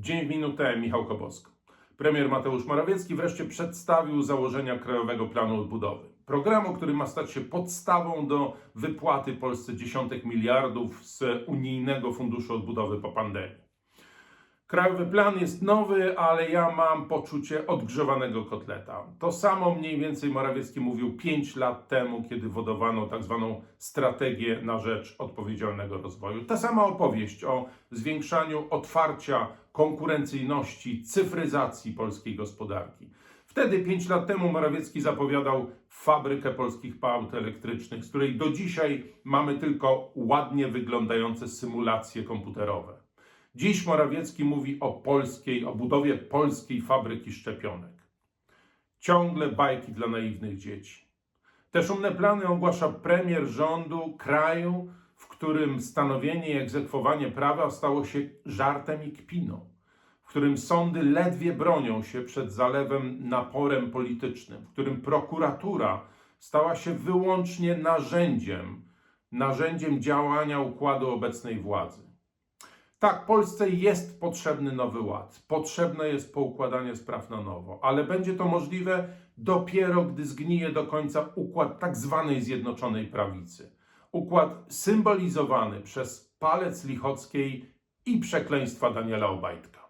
Dzień w minutę, Michał Kobosko. Premier Mateusz Morawiecki wreszcie przedstawił założenia Krajowego Planu Odbudowy. Programu, który ma stać się podstawą do wypłaty Polsce dziesiątek miliardów z Unijnego Funduszu Odbudowy po pandemii. Krajowy plan jest nowy, ale ja mam poczucie odgrzewanego kotleta. To samo mniej więcej Morawiecki mówił 5 lat temu, kiedy wodowano tak zwaną strategię na rzecz odpowiedzialnego rozwoju. Ta sama opowieść o zwiększaniu otwarcia, konkurencyjności, cyfryzacji polskiej gospodarki. Wtedy, 5 lat temu, Morawiecki zapowiadał fabrykę polskich aut elektrycznych, z której do dzisiaj mamy tylko ładnie wyglądające symulacje komputerowe. Dziś Morawiecki mówi o polskiej, o budowie polskiej fabryki szczepionek. Ciągle bajki dla naiwnych dzieci. Te szumne plany ogłasza premier rządu kraju, w którym stanowienie i egzekwowanie prawa stało się żartem i kpiną, w którym sądy ledwie bronią się przed zalewem naporem politycznym, w którym prokuratura stała się wyłącznie narzędziem, narzędziem działania układu obecnej władzy. Tak, Polsce jest potrzebny nowy ład, potrzebne jest poukładanie spraw na nowo, ale będzie to możliwe dopiero, gdy zgnije do końca układ tak zwanej Zjednoczonej Prawicy. Układ symbolizowany przez palec Lichockiej i przekleństwa Daniela Obajtka.